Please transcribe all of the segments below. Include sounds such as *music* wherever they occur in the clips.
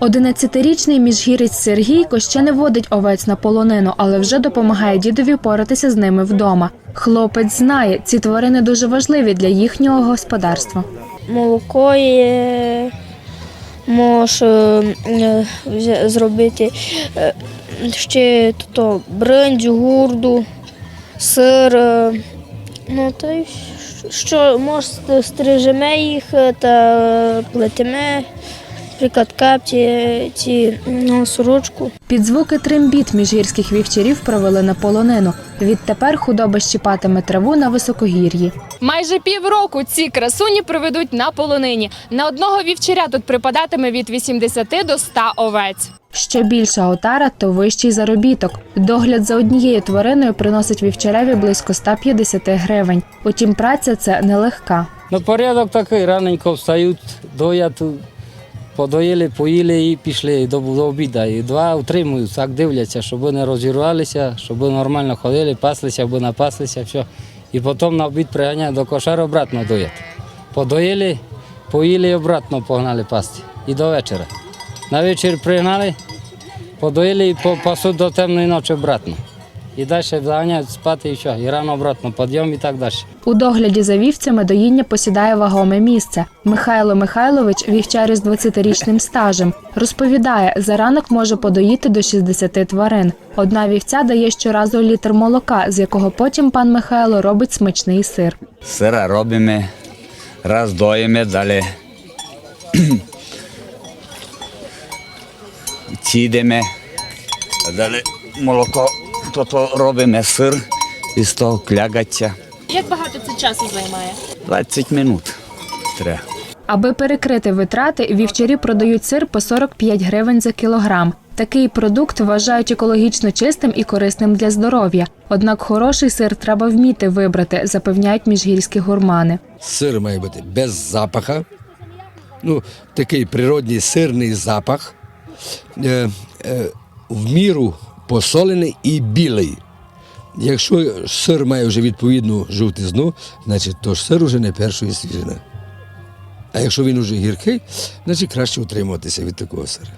Одинадцятирічний міжгірець Сергійко ще не водить овець на полонину, але вже допомагає дідові поратися з ними вдома. Хлопець знає, ці тварини дуже важливі для їхнього господарства. молоко є, можеш зробити е, ще то бринзю, гурду, сир. е, Ну, та й що може стрижемо їх е, та плетемо, наприклад, капці, ці ну, сорочку. Під звуки трембіт міжгірських вівчарів провели на полонину. Відтепер худоба щіпатиме траву на високогір'ї. Майже півроку ці красуні проведуть на полонині. На одного вівчаря тут припадатиме від 80 до 100 овець. Що більша отара, то вищий заробіток. Догляд за однією твариною приносить вівчареві близько 150 гривень. Утім, праця це нелегка. Ну, порядок такий, раненько встають, доять, подоїли, поїли і пішли до, до обіду. І два утримують, так дивляться, щоб не розірвалися, щоб нормально ходили, паслися або напаслися, все. І потім на обід приганяють до кошара обратно доять. Подоїли, поїли і обратно погнали пасти. І до вечора. На вечір пригнали, подоїли і пасуть до темної ночі обратно. І далі заганяють спати і все. І рано обратно підйом і так далі. У догляді за вівцями доїння посідає вагоме місце. Михайло Михайлович, вівчар із 20-річним стажем, розповідає, за ранок може подоїти до 60 тварин. Одна вівця дає щоразу літр молока, з якого потім пан Михайло робить смачний сир. Сира робимо, раз доїмо, далі *clears throat* цідимо, а далі молоко, то, то робимо сир, і з того клягаться. Як багато це часу займає? 20 минут треба. Аби перекрити витрати, вівчарі продають сир по 45 гривень за кілограм. Такий продукт вважають екологічно чистим і корисним для здоров'я. Однак хороший сир треба вміти вибрати, запевняють міжгірські гурмани. Сир має бути без запаха. Ну, такий природній сирний запах. Е, е, в міру посолений і білий. Якщо сир має вже відповідну жовтизну, значить то ж сир вже не першої свіжини. А якщо він уже гіркий, значить краще утримуватися від такого сира.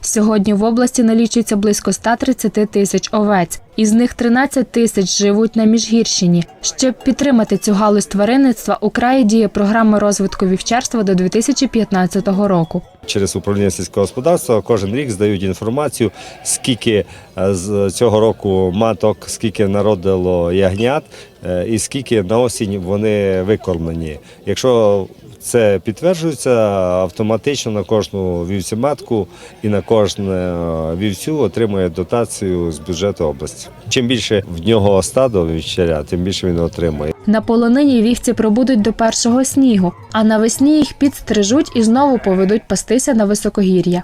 Сьогодні в області налічується близько 130 тисяч овець. Із них 13 тисяч живуть на Міжгірщині. Щоб підтримати цю галузь тваринництва, у краї діє програма розвитку вівчарства до 2015 року. Через управління сільського господарства кожен рік здають інформацію, скільки е, з цього року маток, скільки народило ягнят е, і скільки на осінь вони викормлені. Якщо це підтверджується, автоматично на кожну вівцю матку і на кожну е, вівцю отримує дотацію з бюджету області. Чим більше в нього стадо вівчаря, тим більше він отримує. На полонині вівці пробудуть до першого снігу, а навесні їх підстрижуть і знову поведуть пастися на високогір'я.